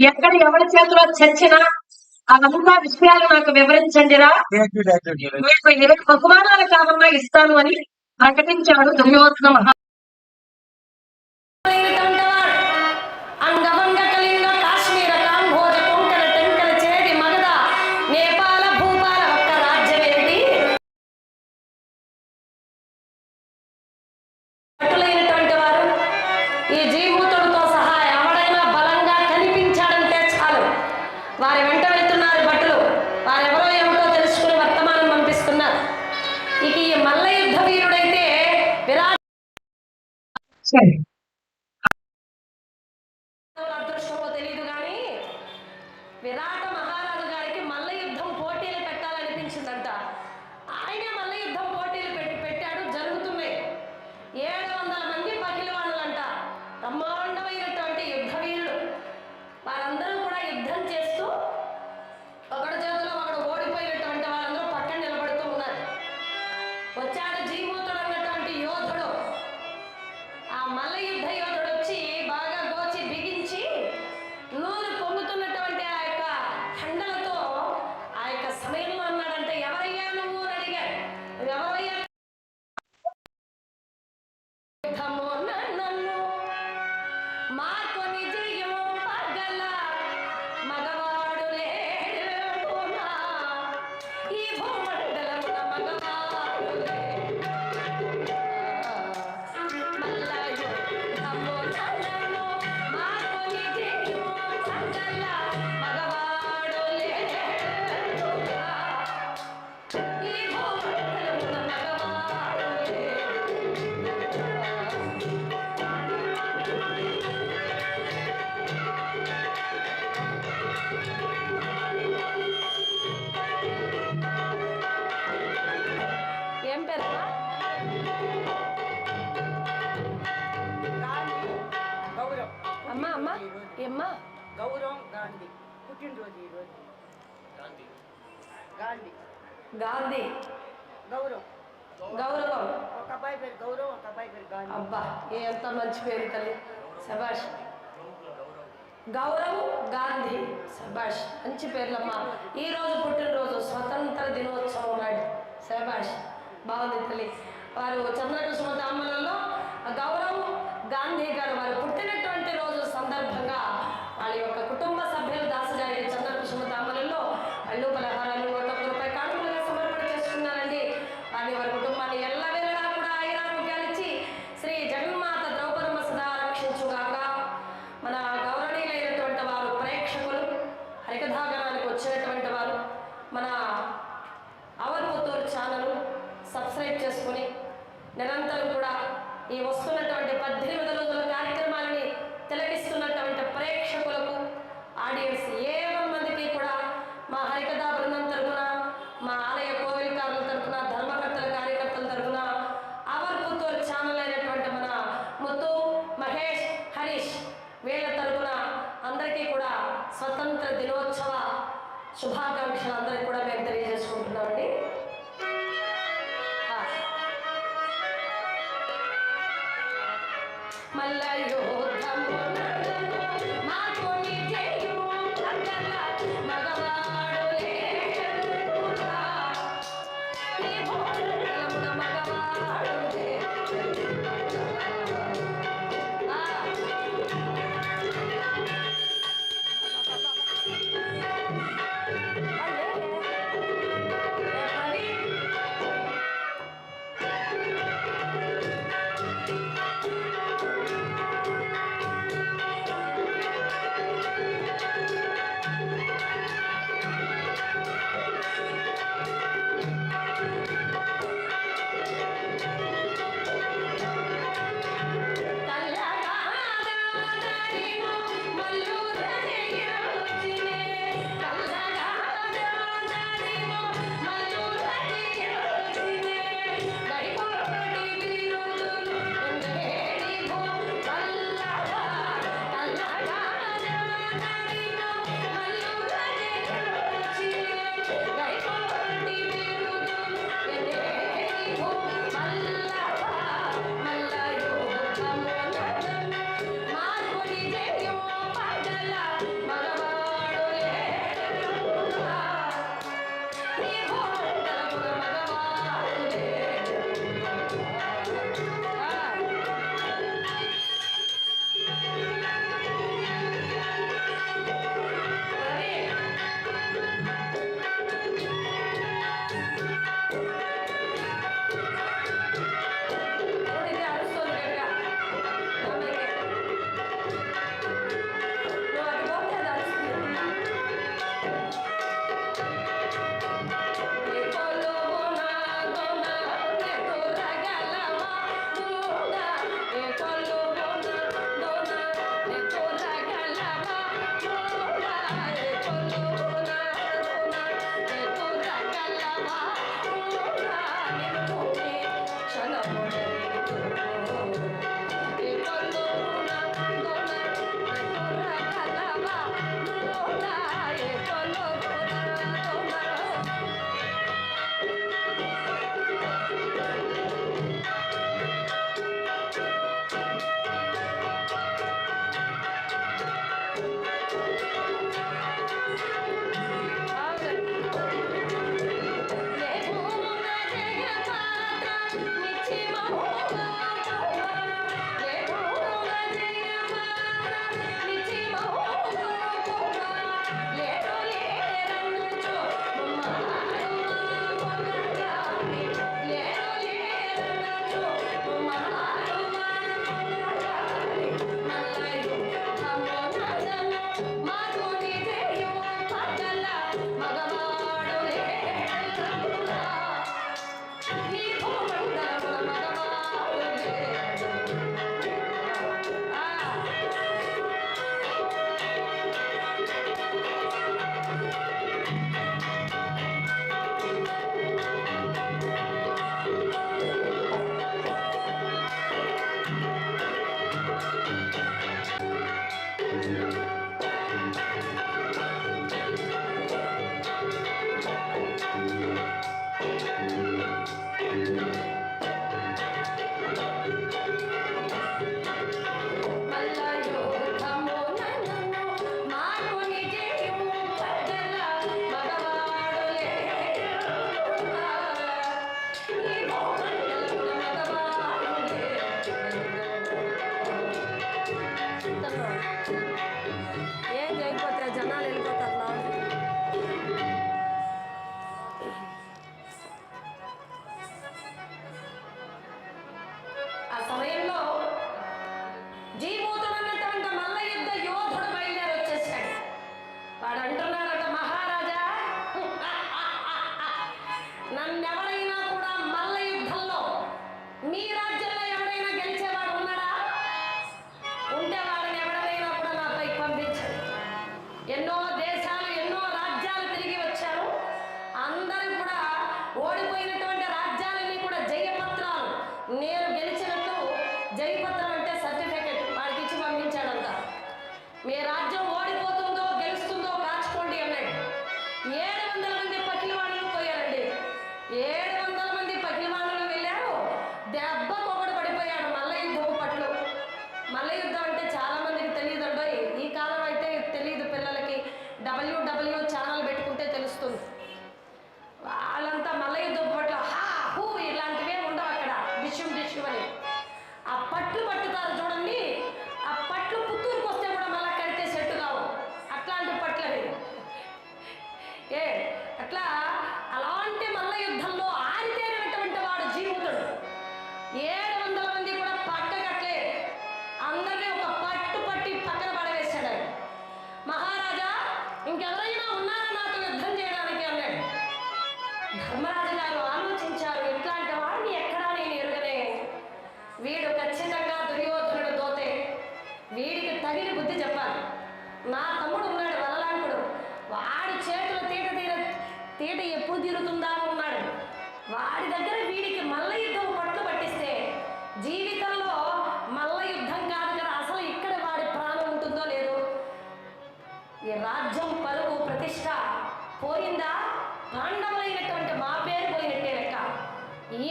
ఎక్కడ ఎవరి చేతిలో చచ్చినా అవంతా విషయాలు నాకు వివరించండి రాకుమానాలు బహుమానాలు ఇస్తాను అని ప్రకటించాడు దుర్యోధన గౌరవం గాంధీ. పుట్టినరోజు ఈరోజు గాంధీ. గాంధీ. గాంధీ. గౌరవం. గౌరవం. ఒక అబ్బాయి పేరు గౌరవం ఒక అబ్బాయి పేరు గాంధీ. అబ్బా ఏ ఎంత మంచి పేరు తల్లి. సభాష్. గౌరవ్ గాంధీ సభాష్. మంచి పేర్లమ్మా. ఈరోజు పుట్టినరోజు స్వతంత్ర దినోత్సవం నాడు. సభాష్. బాగుంది తల్లి. వారు చంద్రకృష్ణ తామలలో గౌరవ్ గాంధీ గారు వారు పుట్టినటువంటి రోజు సందర్భంగా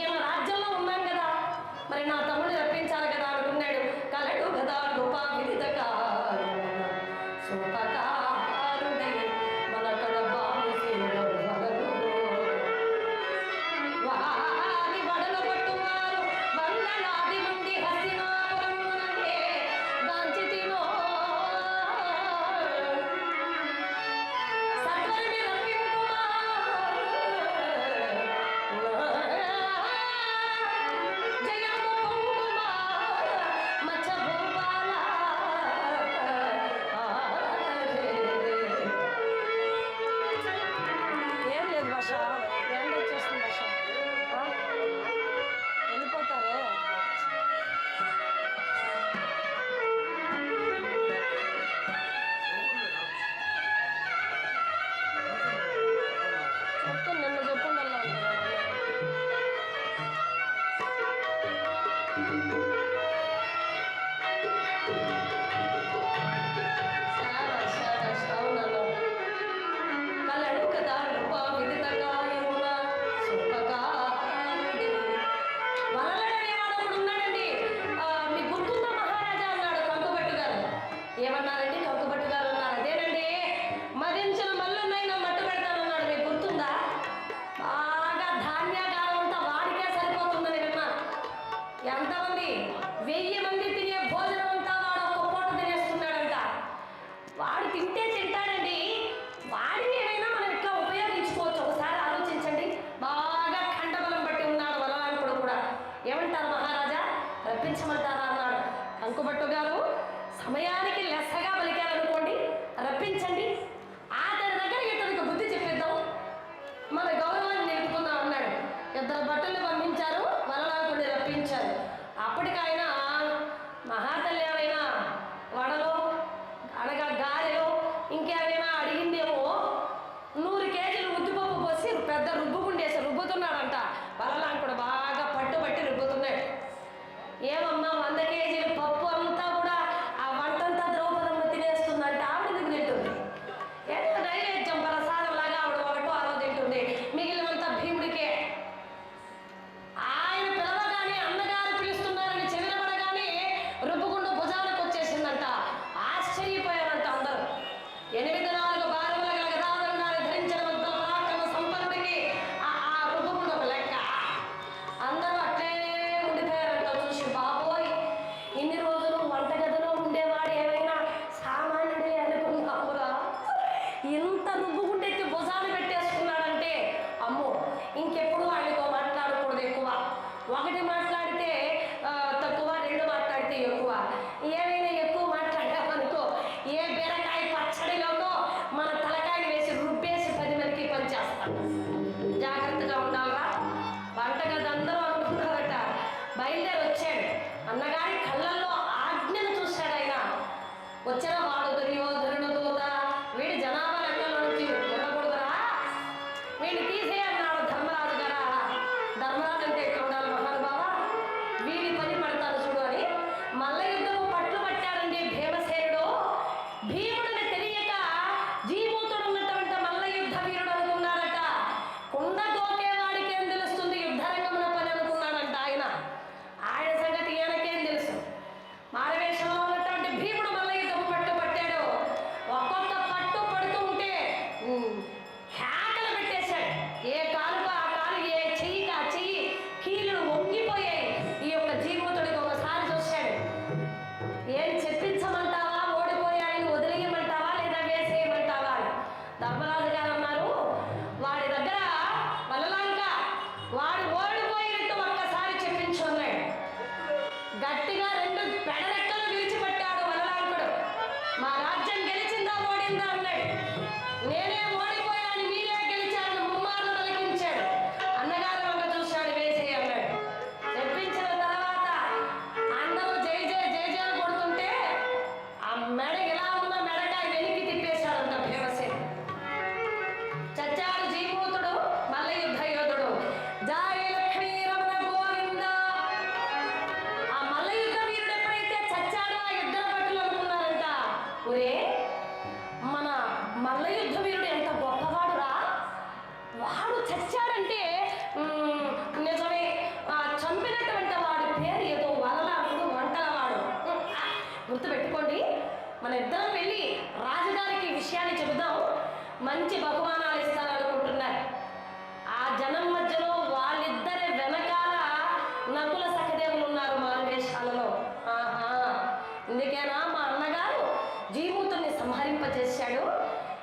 ఈయన రాజ్యంలో ఉన్నాం కదా. మరి నా తమ్ముడు రప్పించాలి కదా అనుకున్నాడు. కలడు కదా గొప్ప విధిత సమయానికి లెస్సగా పలికారనుకోండి రప్పించండి. అతని దగ్గర ఇతనికి బుద్ధి చెప్పిద్దాం. మన గౌరవాన్ని నేర్పుకుందాం అన్నాడు. ఇద్దరు బట్టలు పంపించారు వరలాకుడిని రప్పించారు. అప్పటికైనా మహాతల్లి వడలో అనగా గారెలో ఇంకేమైనా అడిగిందేమో నూరు కేజీలు ఉద్దిపప్పు పోసి పెద్ద రుబ్బు అన్నగారి కళ్ళల్లో ఆజ్ఞను చూశాడు ఆయన. వచ్చిన వాడు దుర్యోధనుడు దూత వీడి జనాభా లెక్కలో నుంచి ఉండకూడదురా. వీడిని తీసేయాలి ಭೀಮನು మంచి బహుమానాలు ఇస్తారనుకుంటున్నారు ఆ జనం మధ్యలో వాళ్ళిద్దరి వెనకాల నకుల సహదేవులు ఉన్నారు మారువేషాలలో ఆహా! ఇందుకేనా మా అన్నగారు? జీమూతుల్ని సంహరింపజేశాడు.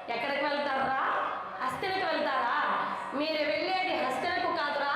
ఎక్కడికి వెళ్తారా? హస్తినికి వెళ్తారా? మీరు వెళ్ళేది హస్తినకు కాదురా.